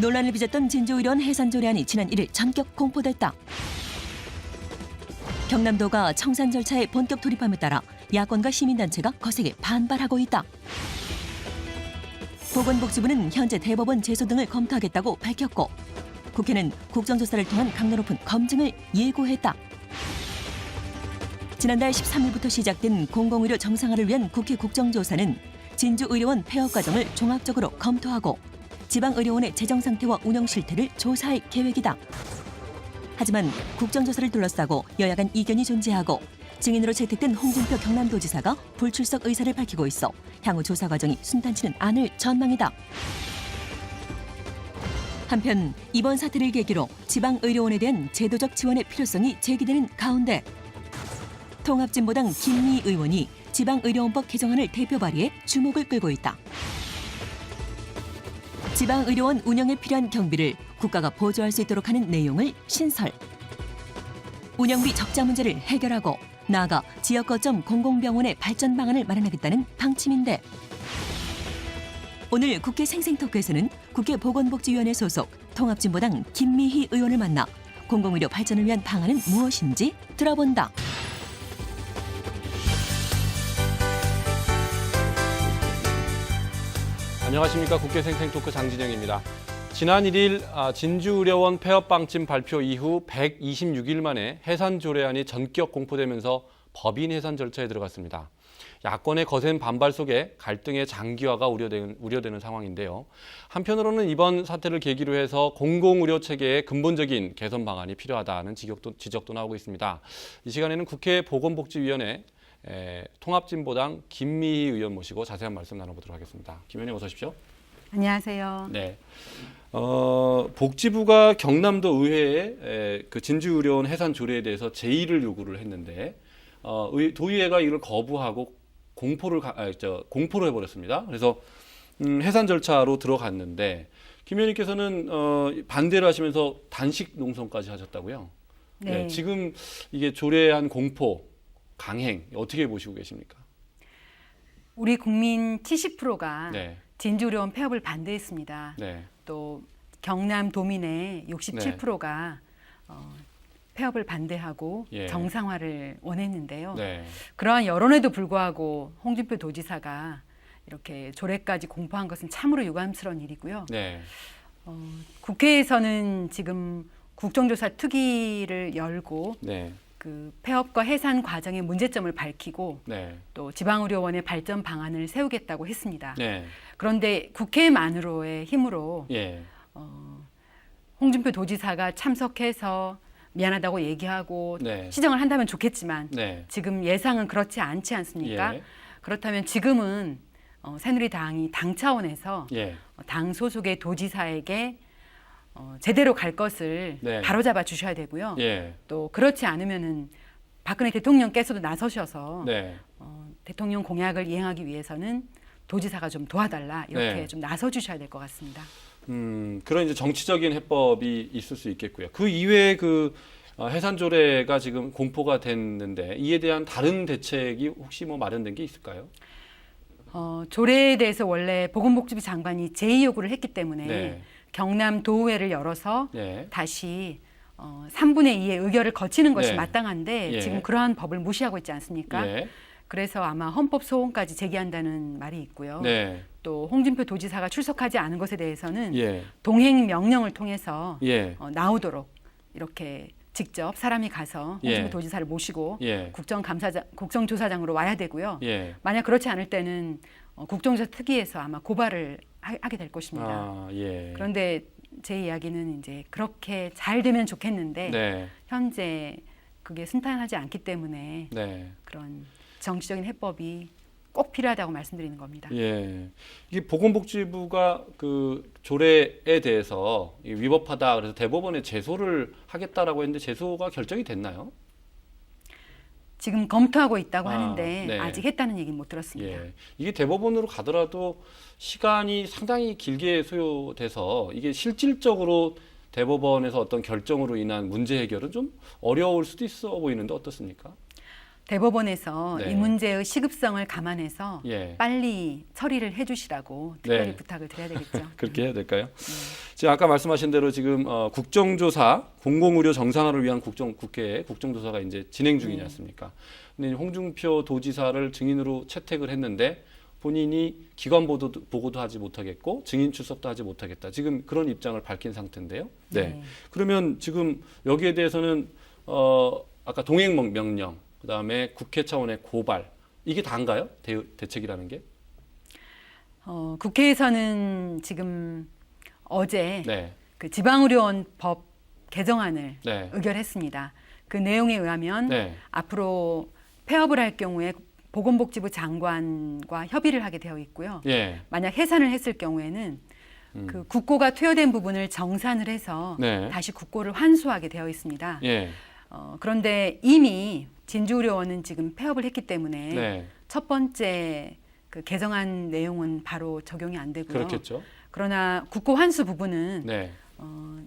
논란을 빚었던 진주의료원 해산조례안이 지난 1일 전격 공포됐다. 경남도가 청산 절차에 본격 돌입함에 따라 야권과 시민단체가 거세게 반발하고 있다. 보건복지부는 현재 대법원 제소 등을 검토하겠다고 밝혔고 국회는 국정조사를 통한 강도 높은 검증을 예고했다. 지난달 13일부터 시작된 공공의료 정상화를 위한 국회 국정조사는 진주의료원 폐업 과정을 종합적으로 검토하고 지방의료원의 재정 상태와 운영 실태를 조사할 계획이다. 하지만 국정조사를 둘러싸고 여야 간 이견이 존재하고 증인으로 채택된 홍준표 경남도지사가 불출석 의사를 밝히고 있어 향후 조사 과정이 순탄치는 않을 전망이다. 한편 이번 사태를 계기로 지방의료원에 대한 제도적 지원의 필요성이 제기되는 가운데 통합진보당 김미 의원이 지방의료원법 개정안을 대표 발의해 주목을 끌고 있다. 지방의료원 운영에 필요한 경비를 국가가 보조할 수 있도록 하는 내용을 신설. 운영비 적자 문제를 해결하고 나아가 지역 거점 공공병원의 발전 방안을 마련하겠다는 방침인데 오늘 국회 생생토크에서는 국회 보건복지위원회 소속 통합진보당 김미희 의원을 만나 공공의료 발전을 위한 방안은 무엇인지 들어본다. 안녕하십니까 국회 생생토크 장진영입니다. 지난 1일 아, 진주의료원 폐업 방침 발표 이후 126일 만에 해산 조례안이 전격 공포되면서 법인 해산 절차에 들어갔습니다. 야권의 거센 반발 속에 갈등의 장기화가 우려되는, 우려되는 상황인데요. 한편으로는 이번 사태를 계기로 해서 공공의료 체계의 근본적인 개선 방안이 필요하다는 지적도, 지적도 나오고 있습니다. 이 시간에는 국회 보건복지위원회 에, 통합진보당 김미희 의원 모시고 자세한 말씀 나눠보도록 하겠습니다. 김 의원님 어서 오십시오. 안녕하세요. 네. 어, 복지부가 경남도 의회에 에, 그 진주의료원 해산 조례에 대해서 제의를 요구를 했는데 어, 의, 도의회가 이걸 거부하고 공포를 가, 아, 저, 공포로 해버렸습니다. 그래서 음, 해산 절차로 들어갔는데 김 의원님께서는 어, 반대를 하시면서 단식 농성까지 하셨다고요? 네. 지금 이게 조례한 공포 강행 어떻게 보시고 계십니까? 우리 국민 70%가 네, 진주의료원 폐업을 반대했습니다. 네, 또 경남 도민의 67%가 어, 폐업을 반대하고 예. 정상화를 원했는데요. 네, 그러한 여론에도 불구하고 홍준표 도지사가 이렇게 조례까지 공포한 것은 참으로 유감스러운 일이고요. 네, 어, 국회에서는 지금 국정조사 특위를 열고 네, 그 폐업과 해산 과정의 문제점을 밝히고 네, 또 지방의료원의 발전 방안을 세우겠다고 했습니다. 네, 그런데 국회만으로의 힘으로 예, 어, 홍준표 도지사가 참석해서 미안하다고 얘기하고 네. 시정을 한다면 좋겠지만 네, 지금 예상은 그렇지 않지 않습니까? 예. 그렇다면 지금은 어, 새누리당이 당 차원에서 예, 어, 당 소속의 도지사에게 어, 제대로 갈 것을 네. 바로잡아 주셔야 되고요. 예, 또 그렇지 않으면은 박근혜 대통령께서도 나서셔서 네, 어, 대통령 공약을 이행하기 위해서는 도지사가 좀 도와달라 이렇게 네. 좀 나서 주셔야 될 것 같습니다. 음, 그런 이제 정치적인 해법이 있을 수 있겠고요. 그 이외에 그 어, 해산 조례가 지금 공포가 됐는데 이에 대한 다른 대책이 혹시 뭐 마련된 게 있을까요? 어, 조례에 대해서 원래 보건복지부 장관이 제의 요구를 했기 때문에 네. 경남 도의회를 열어서 네, 다시 어, 3분의 2의 의결을 거치는 것이 네. 마땅한데 예. 지금 그러한 법을 무시하고 있지 않습니까? 예, 그래서 아마 헌법 소원까지 제기한다는 말이 있고요. 네, 또 홍준표 도지사가 출석하지 않은 것에 대해서는 예, 동행 명령을 통해서 예, 어, 나오도록 이렇게 직접 사람이 가서 홍준표 예. 도지사를 모시고 예, 국정감사장, 국정조사장으로 와야 되고요. 예. 만약 그렇지 않을 때는 어, 국정조사 특위에서 아마 고발을 하, 하게 될 것입니다. 아, 예. 그런데 제 이야기는 이제 그렇게 잘 되면 좋겠는데 네, 현재 그게 순탄하지 않기 때문에 네. 그런 정치적인 해법이 꼭 필요하다고 말씀드리는 겁니다. 예. 이게 보건복지부가 그 조례에 대해서 이 위법하다 그래서 대법원에 제소를 하겠다라고 했는데 제소가 결정이 됐나요? 지금 검토하고 있다고 아, 하는데 네. 아직 했다는 얘기는 못 들었습니다. 예. 이게 대법원으로 가더라도 시간이 상당히 길게 소요돼서 이게 실질적으로 대법원에서 어떤 결정으로 인한 문제 해결은 좀 어려울 수도 있어 보이는데 어떻습니까? 대법원에서 네. 이 문제의 시급성을 감안해서 예. 빨리 처리를 해주시라고 특별히 네. 부탁을 드려야 되겠죠. 그렇게 해야 될까요? 네. 지금 아까 말씀하신 대로 지금 어, 국정조사 공공의료 정상화를 위한 국정 국회에 국정조사가 이제 진행 중이지 네. 않습니까? 근데 홍준표 도지사를 증인으로 채택을 했는데 본인이 기관 보도도, 보고도 하지 못하겠고 증인 출석도 하지 못하겠다. 지금 그런 입장을 밝힌 상태인데요. 네. 네. 그러면 지금 여기에 대해서는 어, 아까 동행 명- 명령, 그 다음에 국회 차원의 고발 이게 다인가요? 대, 대책이라는 게? 어, 국회에서는 지금 어제 네. 그 지방의료원법 개정안을 네. 의결했습니다. 그 내용에 의하면 네. 앞으로 폐업을 할 경우에 보건복지부 장관과 협의를 하게 되어 있고요. 예. 만약 해산을 했을 경우에는 음. 그 국고가 투여된 부분을 정산을 해서 네. 다시 국고를 환수하게 되어 있습니다. 예. 어, 그런데 이미 진주의료원은 지금 폐업을 했기 때문에 네. 첫 번째 그 개정안 내용은 바로 적용이 안 되고요. 그렇겠죠. 그러나 국고 환수 부분은 네. 어,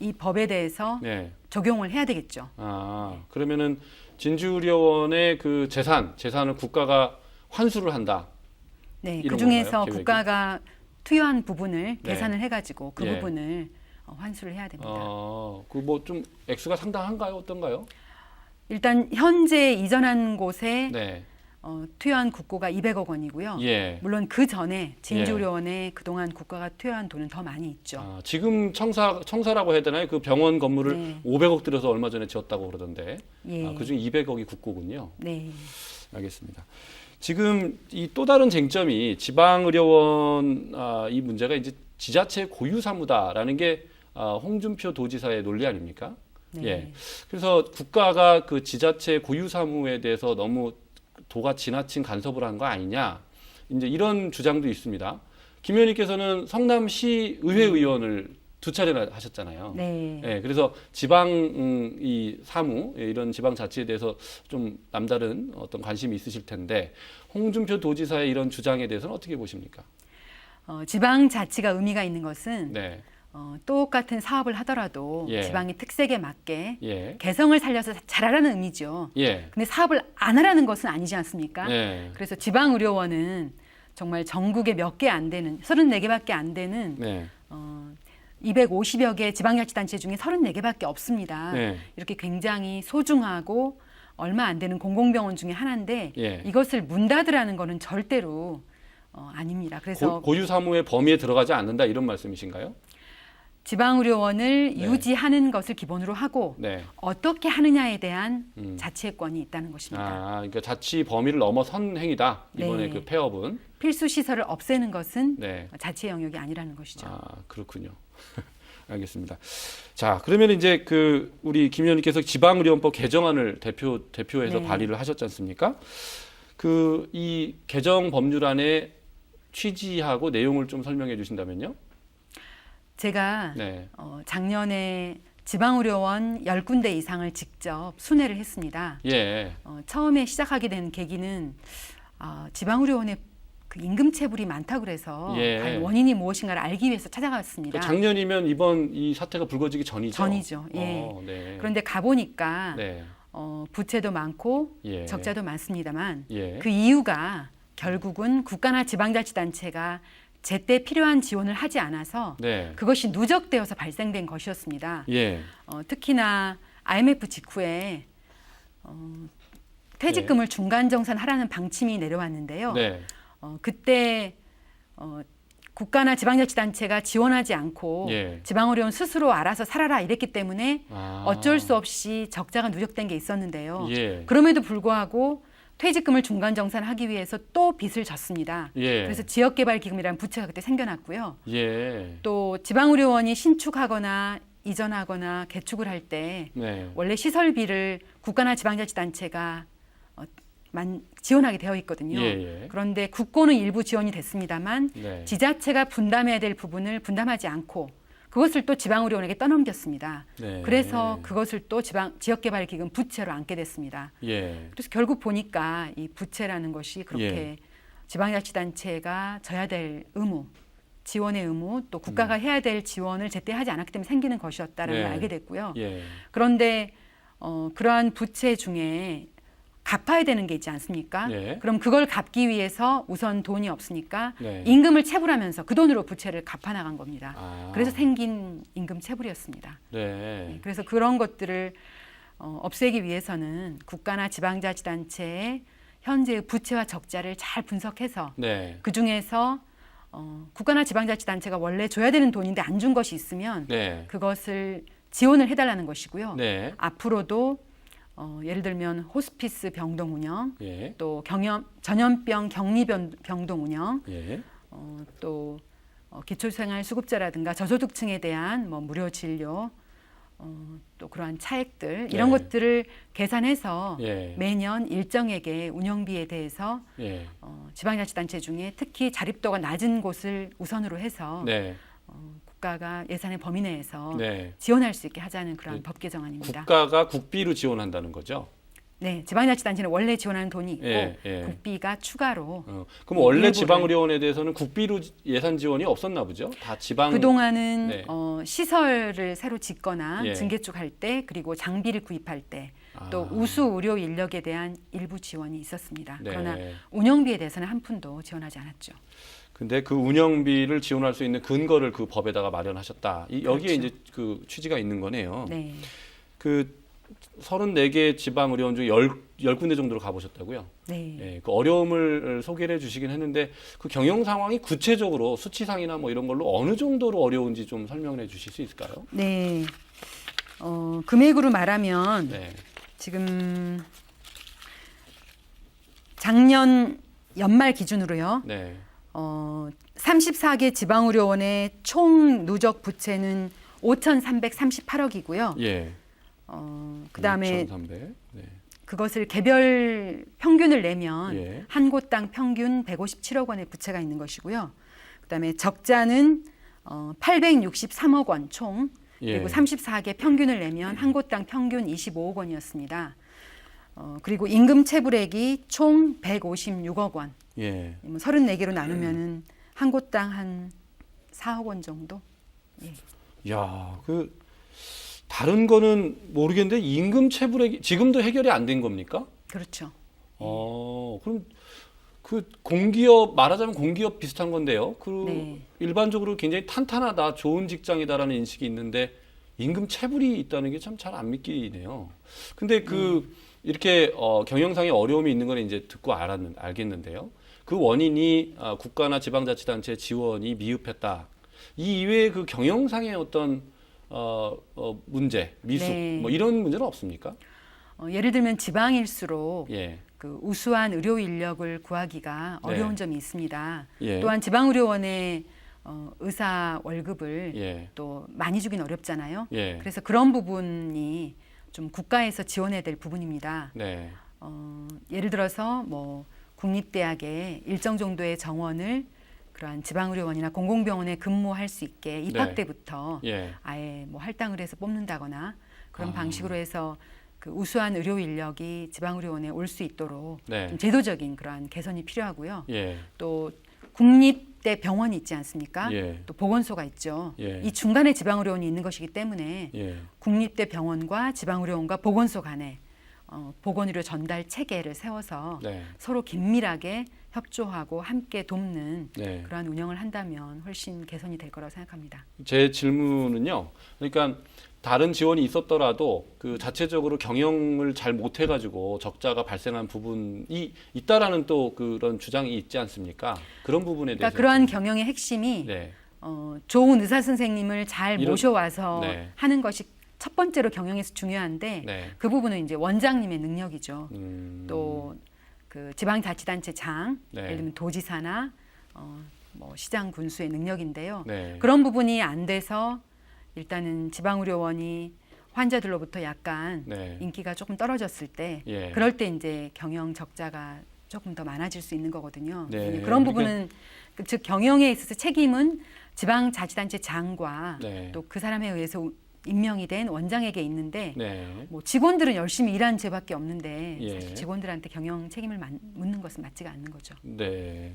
이 법에 대해서 네. 적용을 해야 되겠죠. 아, 그러면은 진주의료원의 그 재산, 재산을 국가가 환수를 한다. 네, 그 중에서 건가요? 국가가 투여한 부분을 네. 계산을 해가지고 그 예. 부분을 어, 환수를 해야 됩니다. 어, 그뭐 좀 액수가 상당한가요? 어떤가요? 일단 현재 이전한 곳에 네. 어, 투여한 국고가 200억 원이고요. 예. 물론 그 전에 진주의료원에 그동안 국가가 투여한 돈은 더 많이 있죠. 아, 지금 청사 청사라고 해야 되나요? 그 병원 건물을 네. 500억 들여서 얼마 전에 지었다고 그러던데. 예. 아, 그중에 200억이 국고군요. 네. 알겠습니다. 지금 이 또 다른 쟁점이 지방의료원 아, 이 문제가 이제 지자체 고유 사무다라는 게 아, 홍준표 도지사의 논리 아닙니까? 네. 예. 그래서 국가가 그 지자체 고유 사무에 대해서 너무 도가 지나친 간섭을 한 거 아니냐. 이제 이런 주장도 있습니다. 김 의원님께서는 성남시 의회 의원을 두 차례나 하셨잖아요. 네. 예, 그래서 지방 음, 이 사무 예, 이런 지방 자치에 대해서 좀 남다른 어떤 관심이 있으실 텐데 홍준표 도지사의 이런 주장에 대해서는 어떻게 보십니까? 어, 지방 자치가 의미가 있는 것은 네, 어, 똑같은 사업을 하더라도 예. 지방의 특색에 맞게 예, 개성을 살려서 잘하라는 의미죠. 예, 근데 사업을 안 하라는 것은 아니지 않습니까? 네, 그래서 지방 의료원은 정말 전국에 몇 개 안 되는 34개밖에 안 되는 네, 어, 250여 개 지방자치단체 중에 34개밖에 없습니다. 네, 이렇게 굉장히 소중하고 얼마 안 되는 공공병원 중에 하나인데 예. 이것을 문 닫으라는 거는 절대로 어, 아닙니다. 그래서 고, 고유 사무의 범위에 들어가지 않는다 이런 말씀이신가요? 지방의료원을 네. 유지하는 것을 기본으로 하고 네. 어떻게 하느냐에 대한 음. 자치권이 있다는 것입니다. 아, 그러니까 자치 범위를 넘어선 행위다. 이번에 네. 그 폐업은. 필수 시설을 없애는 것은 네. 자치의 영역이 아니라는 것이죠. 아, 그렇군요. 알겠습니다. 자, 그러면 이제 그 우리 김 의원님께서 지방의료원법 개정안을 대표 대표해서 네. 발의를 하셨지 않습니까? 그 이 개정 법률안의 취지하고 내용을 좀 설명해 주신다면요. 제가 네. 어, 작년에 지방의료원 10군데 이상을 직접 순회를 했습니다. 예. 어, 처음에 시작하게 된 계기는 아, 지방의료원에 그 임금 체불이 많다고 그래서 예. 과연 원인이 무엇인가를 알기 위해서 찾아갔습니다. 그 작년이면 이번 이 사태가 불거지기 전이죠. 전이죠. 예. 어, 네. 그런데 가보니까 네. 어, 부채도 많고 예. 적자도 많습니다만 예. 그 이유가 결국은 국가나 지방자치단체가 제때 필요한 지원을 하지 않아서 네. 그것이 누적되어서 발생된 것이었습니다. 예. 어, 특히나 IMF 직후에 어, 퇴직금을 중간 정산하라는 방침이 내려왔는데요. 네. 어, 그때 어, 국가나 지방자치단체가 지원하지 않고 예. 지방의료원 스스로 알아서 살아라 이랬기 때문에 아. 어쩔 수 없이 적자가 누적된 게 있었는데요. 예. 그럼에도 불구하고 퇴직금을 중간 정산하기 위해서 또 빚을 졌습니다. 예. 그래서 지역개발기금이라는 부채가 그때 생겨났고요. 예. 또 지방의료원이 신축하거나 이전하거나 개축을 할 때 네. 원래 시설비를 국가나 지방자치단체가 어, 만, 지원하게 되어 있거든요. 예, 예. 그런데 국고는 일부 지원이 됐습니다만 네. 지자체가 분담해야 될 부분을 분담하지 않고 그것을 또 지방의료원에게 떠넘겼습니다. 네. 그래서 그것을 또 지방 지역개발기금 부채로 안게 됐습니다. 예. 그래서 결국 보니까 이 부채라는 것이 그렇게 예. 지방자치단체가 져야 될 의무, 지원의 의무, 또 국가가 해야 될 지원을 제때 하지 않았기 때문에 생기는 것이었다라는 네. 걸 알게 됐고요. 예. 그런데 어, 그러한 부채 중에 갚아야 되는 게 있지 않습니까? 예. 그럼 그걸 갚기 위해서 우선 돈이 없으니까 네. 임금을 체불하면서 그 돈으로 부채를 갚아 나간 겁니다. 아. 그래서 생긴 임금 체불이었습니다. 네. 그래서 그런 것들을 어, 없애기 위해서는 국가나 지방자치단체의 현재의 부채와 적자를 잘 분석해서 네. 그 중에서 어, 국가나 지방자치단체가 원래 줘야 되는 돈인데 안 준 것이 있으면 네. 그것을 지원을 해달라는 것이고요. 네. 앞으로도 어, 예를 들면 호스피스 병동 운영, 예. 또 경염 전염병 격리 병- 병동 운영, 예. 어, 또 어, 기초생활 수급자라든가 저소득층에 대한 뭐 무료 진료, 어, 또 그러한 차액들 이런 네. 것들을 계산해서 예. 매년 일정액의 운영비에 대해서 예. 어, 지방자치단체 중에 특히 자립도가 낮은 곳을 우선으로 해서 네. 어, 국가가 예산의 범위 내에서 네. 지원할 수 있게 하자는 그런 네. 법 개정안입니다. 국가가 국비로 지원한다는 거죠. 네, 지방자치단체는 원래 지원하는 돈이 있고 예, 예. 국비가 추가로 어, 그럼 원래 지방의료원에 대해서는 국비로 지- 예산 지원이 없었나 보죠? 다 지방 그 동안은 네. 어, 시설을 새로 짓거나 예. 증개축할 때 그리고 장비를 구입할 때또 아. 우수 의료 인력에 대한 일부 지원이 있었습니다. 네. 그러나 운영비에 대해서는 한 푼도 지원하지 않았죠. 근데 그 운영비를 지원할 수 있는 근거를 그 법에다가 마련하셨다. 이, 여기에 그렇죠. 이제 그 취지가 있는 거네요. 네, 그 34개 지방 의료원 중에 10, 10 군데 정도로 가보셨다고요? 네. 예, 그 어려움을 소개를 해 주시긴 했는데 그 경영 상황이 구체적으로 수치상이나 뭐 이런 걸로 어느 정도로 어려운지 좀 설명을 해 주실 수 있을까요? 네. 어, 금액으로 말하면 네. 지금 작년 연말 기준으로요. 네. 어, 34개 지방의료원의 총 누적 부채는 5,338억이고요. 예. 어, 그다음에 6,300. 네. 그것을 개별 평균을 내면 예. 한 곳당 평균 157억 원의 부채가 있는 것이고요. 그다음에 적자는 어, 863억 원 총. 예. 그리고 34개 평균을 내면 한 곳당 평균 25억 원이었습니다. 어, 그리고 임금 체불액이 총 156억 원. 예. 34개로 나누면은 한 곳당 한 4억 원 정도. 야, 그 다른 거는 모르겠는데 임금 체불액이 지금도 해결이 안 된 겁니까? 그렇죠. 어, 그럼 그 공기업 말하자면 공기업 비슷한 건데요. 그 네. 일반적으로 굉장히 탄탄하다, 좋은 직장이다라는 인식이 있는데 임금 체불이 있다는 게 참 잘 안 믿기네요. 근데 그 이렇게 어, 경영상의 어려움이 있는 건 이제 듣고 알았는 알겠는데요. 그 원인이 아, 국가나 지방자치단체 지원이 미흡했다. 이 이외에 그 경영상의 어떤 어, 어, 문제, 미숙 네. 뭐 이런 문제는 없습니까? 어, 예를 들면 지방일수록 예, 그 우수한 의료 인력을 구하기가 네. 어려운 점이 있습니다. 예, 또한 지방의료원의 어, 의사 월급을 예, 또 많이 주긴 어렵잖아요. 예, 그래서 그런 부분이 좀 국가에서 지원해야 될 부분입니다. 네, 어, 예를 들어서 뭐 국립대학에 일정 정도의 정원을 그러한 지방의료원이나 공공병원에 근무할 수 있게 입학 때부터 예, 아예 뭐 할당을 해서 뽑는다거나 그런 아. 방식으로 해서 그 우수한 의료 인력이 지방의료원에 올 수 있도록 네, 좀 제도적인 그러한 개선이 필요하고요. 예, 또 국립 대 병원이 있지 않습니까? 예, 또 보건소가 있죠. 예. 이 중간에 지방의료원이 있는 것이기 때문에 예, 국립대 병원과 지방의료원과 보건소 간에 어, 보건의료 전달 체계를 세워서 네, 서로 긴밀하게 협조하고 함께 돕는 네. 그러한 운영을 한다면 훨씬 개선이 될 거라고 생각합니다. 제 질문은요. 그러니까 다른 지원이 있었더라도 그 자체적으로 경영을 잘 못해가지고 적자가 발생한 부분이 있다라는 또 그런 주장이 있지 않습니까? 그런 부분에 대해서 그러니까 그러한 경영의 핵심이 네, 어, 좋은 의사 선생님을 잘 이런- 모셔와서 네. 하는 것이 첫 번째로 경영에서 중요한데 네, 그 부분은 이제 원장님의 능력이죠. 음, 또 그 지방자치단체장, 네. 예를 들면 도지사나 어, 뭐 시장 군수의 능력인데요. 네, 그런 부분이 안 돼서 일단은 지방의료원이 환자들로부터 약간 네, 인기가 조금 떨어졌을 때 예, 그럴 때 이제 경영 적자가 조금 더 많아질 수 있는 거거든요. 네. 그런 부분은 그즉 경영에 있어서 책임은 지방 자치단체 장과 네, 또그 사람에 의해서 우- 임명이 된 원장에게 있는데 네, 뭐 직원들은 열심히 일한 죄밖에 없는데 예. 사실 직원들한테 경영 책임을 만- 묻는 것은 맞지가 않는 거죠. 네.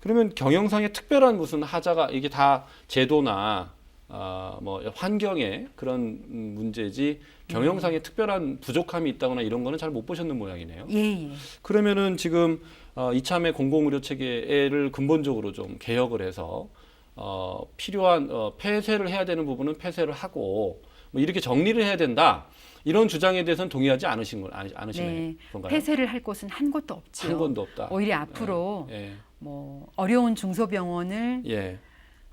그러면 경영상에 특별한 무슨 하자가 이게 다 제도나 아, 뭐 환경의 그런 음, 문제지 경영상에 특별한 부족함이 있다거나 이런 거는 잘 못 보셨는 모양이네요. 예, 예. 그러면은 지금 어, 이참에 공공의료 체계를 근본적으로 좀 개혁을 해서 어, 필요한 어, 폐쇄를 해야 되는 부분은 폐쇄를 하고 뭐 이렇게 정리를 해야 된다. 이런 주장에 대해서는 동의하지 않으신 건 아니, 않으시네 네. 건가요? 폐쇄를 할 곳은 한 곳도 없지요. 한 건도 없다. 오히려 앞으로 예, 뭐 어려운 중소병원을 예,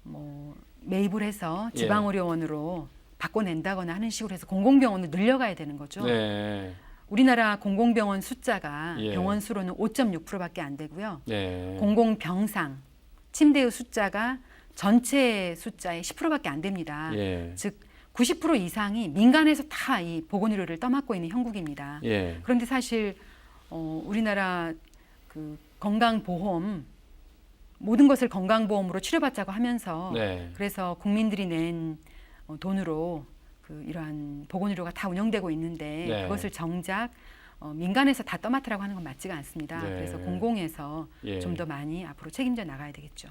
뭐 매입을 해서 예. 지방의료원으로 바꿔낸다거나 하는 식으로 해서 공공병원을 늘려가야 되는 거죠. 네, 우리나라 공공병원 숫자가 예. 병원 수로는 5.6%밖에 안 되고요. 네, 공공병상 침대의 숫자가 전체 숫자의 10%밖에 안 됩니다. 예, 즉 90% 이상이 민간에서 다 이 보건의료를 떠맡고 있는 형국입니다. 예, 그런데 사실 어, 우리나라 그 건강보험 모든 것을 건강보험으로 치료받자고 하면서 네, 그래서 국민들이 낸 어, 돈으로 그 이러한 보건의료가 다 운영되고 있는데 네. 그것을 정작 어, 민간에서 다 떠맡으라고 하는 건 맞지가 않습니다. 네. 그래서 공공에서 예. 좀더 많이 앞으로 책임져 나가야 되겠죠.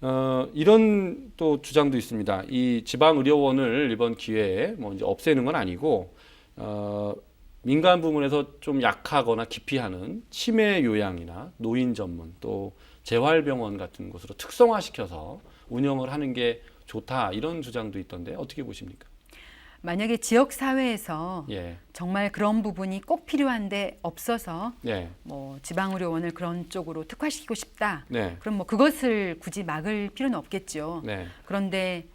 어, 이런 또 주장도 있습니다. 이 지방 의료원을 이번 기회에 뭐 이제 없애는 건 아니고, 어, 민간 부문에서 좀 약하거나 기피하는 치매 요양이나 노인 전문 또 재활병원 같은 곳으로 특성화시켜서 운영을 하는 게 좋다 이런 주장도 있던데 어떻게 보십니까? 만약에 지역 사회에서 예, 정말 그런 부분이 꼭 필요한데 없어서 네, 뭐 지방의료원을 그런 쪽으로 특화시키고 싶다. 네, 그럼 뭐 그것을 굳이 막을 필요는 없겠죠. 네, 그런데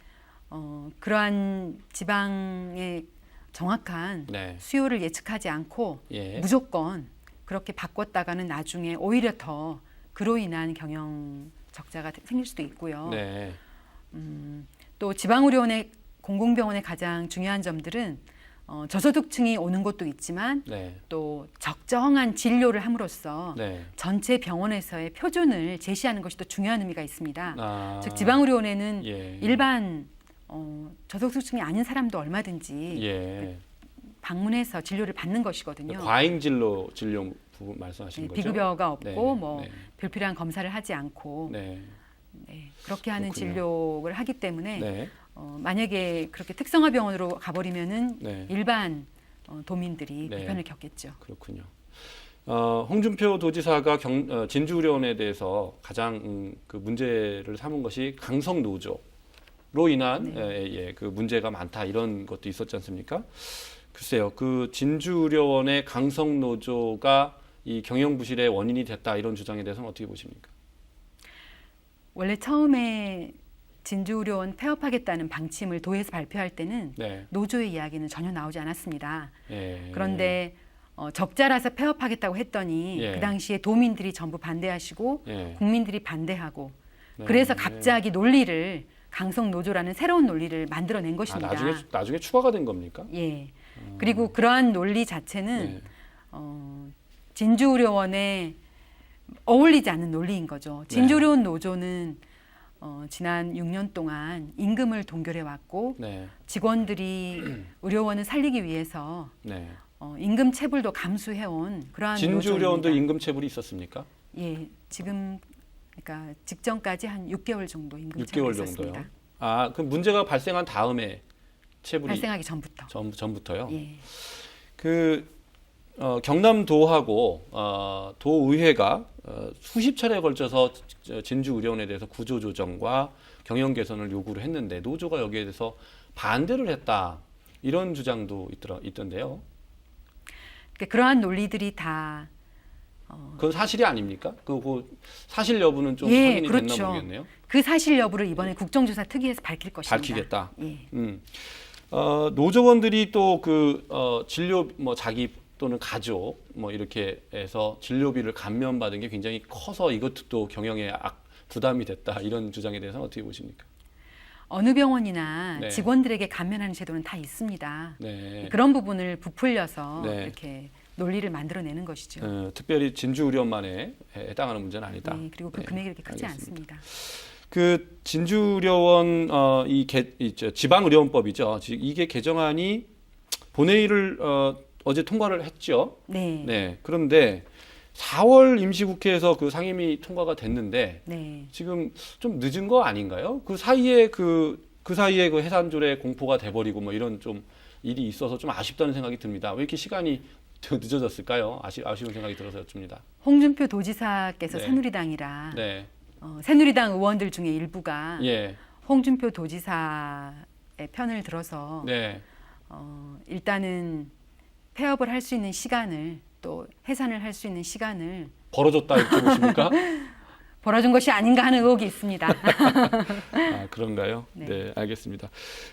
어, 그러한 지방의 정확한 네, 수요를 예측하지 않고 예, 무조건 그렇게 바꿨다가는 나중에 오히려 더 그로 인한 경영 적자가 생길 수도 있고요. 네, 음, 또 지방의료원의 공공병원의 가장 중요한 점들은 어, 저소득층이 오는 곳도 있지만 네, 또 적정한 진료를 함으로써 네. 전체 병원에서의 표준을 제시하는 것이 또 중요한 의미가 있습니다. 아, 즉 지방의료원에는 예, 일반 어, 저소득층이 아닌 사람도 얼마든지 예. 방문해서 진료를 받는 것이거든요. 과잉 진로 진료 부분 네, 말씀하시는 거죠? 비급여가 없고 네, 뭐 네, 불필요한 검사를 하지 않고 네, 네, 그렇게 하는 그렇군요. 진료를 하기 때문에 네, 어, 만약에 그렇게 특성화 병원으로 가버리면은 네, 일반 어, 도민들이 네. 불편을 겪겠죠. 그렇군요. 어, 홍준표 도지사가 경, 어, 진주의료원에 대해서 가장 음, 그 문제를 삼은 것이 강성 노조로 인한 네. 예, 예, 그 문제가 많다 이런 것도 있었지 않습니까? 글쎄요, 그 진주의료원의 강성 노조가 이 경영 부실의 원인이 됐다 이런 주장에 대해서는 어떻게 보십니까? 원래 처음에 진주의료원 폐업하겠다는 방침을 도에서 발표할 때는 네, 노조의 이야기는 전혀 나오지 않았습니다. 예, 그런데 어, 적자라서 폐업하겠다고 했더니 예. 그 당시에 도민들이 전부 반대하시고 예, 국민들이 반대하고 네, 그래서 네. 갑자기 논리를 강성 노조라는 새로운 논리를 만들어낸 아, 것입니다. 나중에 나중에 추가가 된 겁니까? 예. 그리고 그러한 논리 자체는 네. 어, 진주의료원에 어울리지 않는 논리인 거죠. 진주의료원 노조는 어, 지난 6년 동안 임금을 동결해 왔고 네, 직원들이 의료원을 살리기 위해서 네. 어, 임금 체불도 감수해 온 그러한 진주의료원도. 임금 체불이 있었습니까? 예, 지금 그러니까 직전까지 한 6개월 정도 임금 6개월 체불이. 있었습니다. 아, 그 문제가 발생한 다음에 체불이 발생하기 전부터. 전, 전부터요. 예. 그 어, 경남도하고 어, 도의회가 어, 수십 차례에 걸쳐서 저- 진주의료원에 대해서 구조조정과 경영 개선을 요구를 했는데 노조가 여기에 대해서 반대를 했다 이런 주장도 있더라, 있던데요. 그러한 논리들이 다 어, 그건 사실이 아닙니까? 그, 그 사실 여부는 좀 예, 확인이 그렇죠. 됐나 모르겠네요. 그 사실 여부를 이번에 국정조사 특위에서 밝힐 것입니다. 밝히겠다. 예. 음. 어, 노조원들이 또그 어, 진료 뭐 자기 또는 가족 뭐 이렇게 해서 진료비를 감면받은 게 굉장히 커서 이것도 또 경영에 악 부담이 됐다 이런 주장에 대해서는 어떻게 보십니까? 어느 병원이나 네. 직원들에게 감면하는 제도는 다 있습니다. 네. 그런 부분을 부풀려서 네. 이렇게 논리를 만들어내는 것이죠. 어, 특별히 진주 의료원만에 해당하는 문제는 아니다. 네, 그리고 그 네, 금액이 이렇게 크지 알겠습니다. 않습니다. 그 진주 의료원 어, 이, 개, 이 저, 지방 의료원법이죠. 지- 이게 개정안이 본회의를 어, 어제 통과를 했죠. 네, 네. 네. 그런데 4월 임시국회에서 그 상임위 통과가 됐는데 지금 좀 늦은 거 아닌가요? 그 사이에 그그 사이에 그 해산조례 공포가 돼버리고 뭐 이런 좀 일이 있어서 좀 아쉽다는 생각이 듭니다. 왜 이렇게 시간이 더 늦어졌을까요? 아쉬, 아쉬운 생각이 들어서 여쭙니다. 홍준표 도지사께서 네. 새누리당이라 네, 어, 새누리당 의원들 중에 일부가 예, 홍준표 도지사의 편을 들어서 네, 어, 일단은 폐업을 할 수 있는 시간을 또 해산을 할 수 있는 시간을 벌어졌다 이렇게 보십니까? 벌어준 것이 아닌가 하는 의혹이 있습니다. 아, 그런가요? 네. 네. 알겠습니다.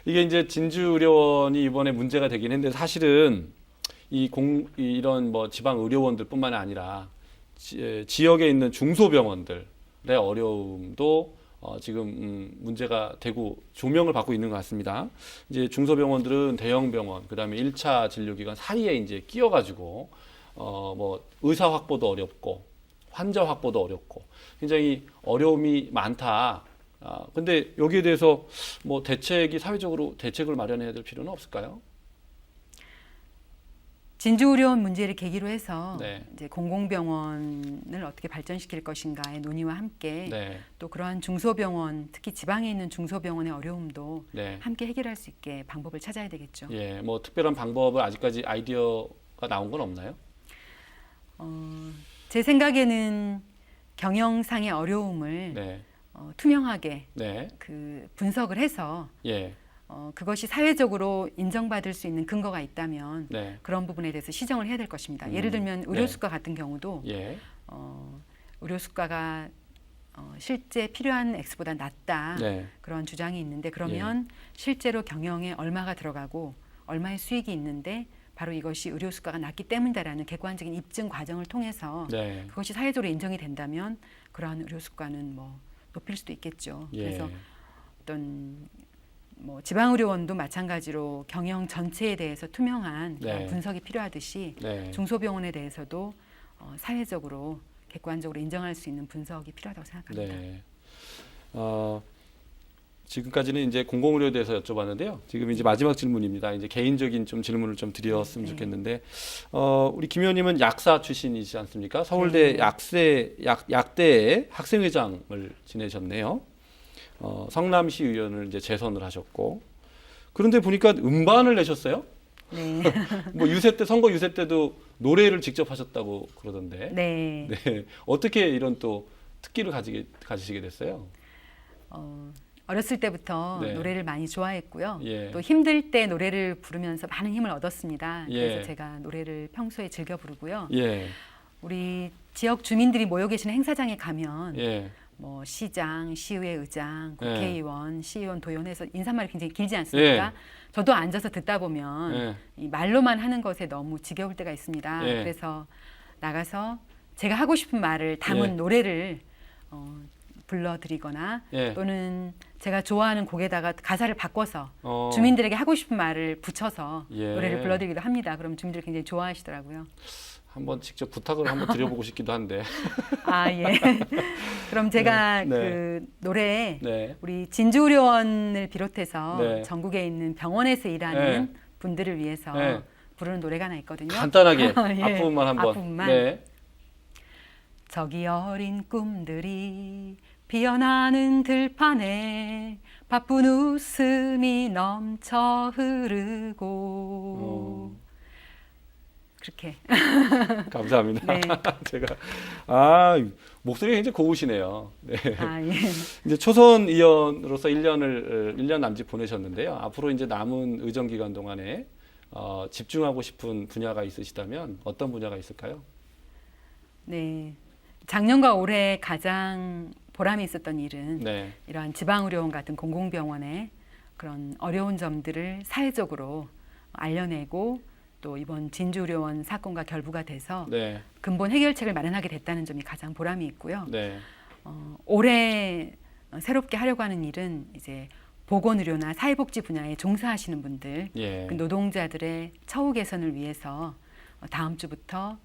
이게 이제 진주 의료원이 이번에 문제가 되긴 했는데 사실은 이 공, 이 이런 뭐 지방 의료원들뿐만 아니라 지, 지역에 있는 중소병원들의 어려움도 어, 지금 음, 문제가 되고 조명을 받고 있는 것 같습니다. 이제 중소병원들은 대형 병원, 그다음에 1차 진료기관 사이에 이제 끼어가지고 어, 뭐 의사 확보도 어렵고 환자 확보도 어렵고 굉장히 어려움이 많다. 아, 근데 여기에 대해서 뭐 대책이 사회적으로 대책을 마련해야 될 필요는 없을까요? 진주의료원 문제를 계기로 해서 네. 이제 공공병원을 어떻게 발전시킬 것인가의 논의와 함께 네, 또 그러한 중소병원, 특히 지방에 있는 중소병원의 어려움도 네. 함께 해결할 수 있게 방법을 찾아야 되겠죠. 예, 뭐 특별한 방법을 아직까지 아이디어가 나온 건 없나요? 어, 제 생각에는 경영상의 어려움을 네, 어, 투명하게 네, 그 분석을 해서 예, 어, 그것이 사회적으로 인정받을 수 있는 근거가 있다면 네, 그런 부분에 대해서 시정을 해야 될 것입니다. 음, 예를 들면 네. 의료 수가 같은 경우도 예, 어, 의료 수가가 어, 실제 필요한 액수보다 낮다 네, 그런 주장이 있는데 그러면 실제로 경영에 얼마가 들어가고 얼마의 수익이 있는데 바로 이것이 의료 수가가 낮기 때문이다라는 객관적인 입증 과정을 통해서 네, 그것이 사회적으로 인정이 된다면 그러한 의료 수가는 뭐 높일 수도 있겠죠. 예, 그래서 어떤 뭐 지방의료원도 마찬가지로 경영 전체에 대해서 투명한 네. 분석이 필요하듯이 네, 중소병원에 대해서도 어, 사회적으로 객관적으로 인정할 수 있는 분석이 필요하다고 생각합니다. 네. 어, 지금까지는 이제 공공의료에 대해서 여쭤봤는데요. 지금 이제 마지막 질문입니다. 이제 개인적인 좀 질문을 좀 드렸으면 네. 좋겠는데, 어, 우리 김 의원님은 약사 출신이시지 않습니까? 서울대 네. 약세 약 약대의 학생회장을 지내셨네요. 어, 성남시 의원을 이제 재선을 하셨고, 그런데 보니까 음반을 내셨어요. 네. 뭐 유세 때 선거 유세 때도 노래를 직접 하셨다고 그러던데. 네. 네. 어떻게 이런 또 특기를 가지게 가지시게 됐어요? 어, 어렸을 때부터 네. 노래를 많이 좋아했고요. 예. 또 힘들 때 노래를 부르면서 많은 힘을 얻었습니다. 예. 그래서 제가 노래를 평소에 즐겨 부르고요. 예. 우리 지역 주민들이 모여 계시는 행사장에 가면 예. 뭐 시장, 시의회 의장, 예. 국회의원, 시의원, 도의원해서 인사말이 굉장히 길지 않습니까? 저도 앉아서 듣다 보면 예. 이 말로만 하는 것에 너무 지겨울 때가 있습니다. 예. 그래서 나가서 제가 하고 싶은 말을 담은 예. 노래를 어, 불러드리거나 예. 또는 제가 좋아하는 곡에다가 가사를 바꿔서 어. 주민들에게 하고 싶은 말을 붙여서 예. 노래를 불러드리기도 합니다. 그럼 주민들이 굉장히 좋아하시더라고요. 한번 직접 부탁을 한번 드려보고 싶기도 한데. 아 예. 그럼 제가 네. 그 노래에 네. 우리 진주의료원을 비롯해서 네. 전국에 있는 병원에서 일하는 분들을 위해서 네. 부르는 노래가 하나 있거든요. 간단하게 예. 앞부분만 한번. 앞부분만. 네. 저기 어린 꿈들이 피어나는 들판에 바쁜 웃음이 넘쳐 흐르고 어. 그렇게 감사합니다. 네. 제가 아 목소리가 굉장히 고우시네요. 네. 아 예. 이제 초선 의원으로서 1년을 1년 남짓 보내셨는데요. 앞으로 이제 남은 의정 기간 동안에 어, 집중하고 싶은 분야가 있으시다면 어떤 분야가 있을까요? 네. 작년과 올해 가장 보람이 있었던 일은 네. 이러한 지방의료원 같은 공공병원의 그런 어려운 점들을 사회적으로 알려내고 또 이번 진주의료원 사건과 결부가 돼서 네. 근본 해결책을 마련하게 됐다는 점이 가장 보람이 있고요. 네. 어, 올해 어, 새롭게 하려고 하는 일은 이제 보건의료나 사회복지 분야에 종사하시는 분들, 예. 그 노동자들의 처우 개선을 위해서 어, 다음 주부터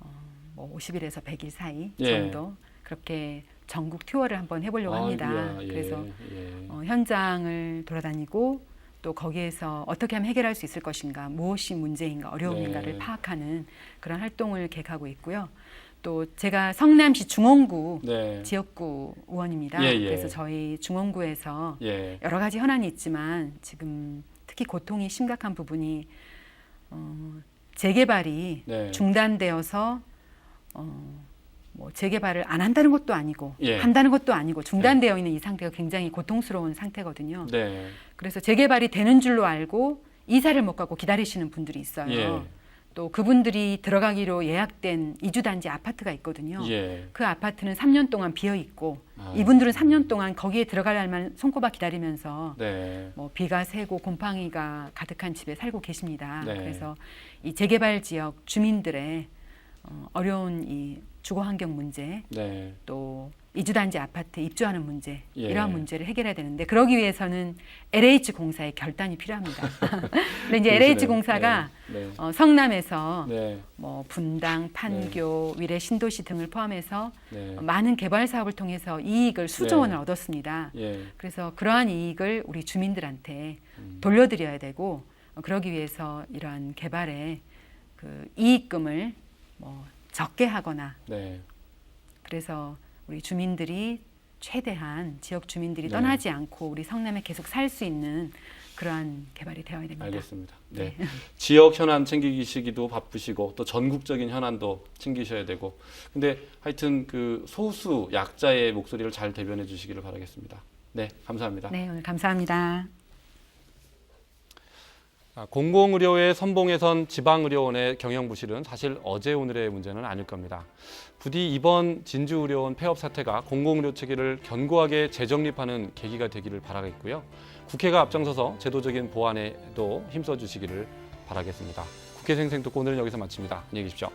어, 뭐 50일에서 100일 사이 예. 정도 그렇게 전국 투어를 한번 해보려고 합니다. 아이고야, 예, 그래서 예. 어, 현장을 돌아다니고 또 거기에서 어떻게 하면 해결할 수 있을 것인가, 무엇이 문제인가, 어려움인가를 네. 파악하는 그런 활동을 계획하고 있고요. 또 제가 성남시 중원구 네. 지역구 의원입니다. 예, 예. 그래서 저희 중원구에서 예. 여러 가지 현안이 있지만 지금 특히 고통이 심각한 부분이 어, 재개발이 네. 중단되어서 어, 뭐 재개발을 안 한다는 것도 아니고 예. 한다는 것도 아니고 중단되어 있는 이 상태가 굉장히 고통스러운 상태거든요. 네. 그래서 재개발이 되는 줄로 알고 이사를 못 가고 기다리시는 분들이 있어요. 예. 또 그분들이 들어가기로 예약된 이주 단지 아파트가 있거든요. 예. 그 아파트는 3년 동안 비어 있고 아. 이분들은 3년 동안 거기에 들어갈 날만 손꼽아 기다리면서 네. 뭐 비가 새고 곰팡이가 가득한 집에 살고 계십니다. 네. 그래서 이 재개발 지역 주민들의 어, 어려운 이 주거 환경 문제 네. 또 이주단지 아파트에 입주하는 문제 예. 이러한 문제를 해결해야 되는데 그러기 위해서는 LH 공사의 결단이 필요합니다. 근데 이제 LH 공사가 네. 네. 어, 성남에서 네. 뭐 분당, 판교, 위례 신도시 등을 포함해서 네. 많은 개발 사업을 통해서 이익을 수조 네. 원을 얻었습니다. 예. 그래서 그러한 이익을 우리 주민들한테 음. 돌려드려야 되고 어, 그러기 위해서 이러한 개발에 그 이익금을 뭐 적게 하거나 네. 그래서 우리 주민들이 최대한 지역 주민들이 네. 떠나지 않고 우리 성남에 계속 살 수 있는 그러한 개발이 되어야 됩니다. 알겠습니다. 네. 지역 현안 챙기시기도 바쁘시고 또 전국적인 현안도 챙기셔야 되고 근데 하여튼 그 소수 약자의 목소리를 잘 대변해 주시기를 바라겠습니다. 네, 감사합니다. 네, 오늘 감사합니다. 아, 공공의료의 선봉에선 지방의료원의 경영 부실은 사실 어제 오늘의 문제는 아닐 겁니다. 부디 이번 진주의료원 폐업 사태가 공공의료 체계를 견고하게 재정립하는 계기가 되기를 바라겠고요. 국회가 앞장서서 제도적인 보완에도 힘써 주시기를 바라겠습니다. 국회 생생토크 오늘은 여기서 마칩니다. 안녕히 계십시오.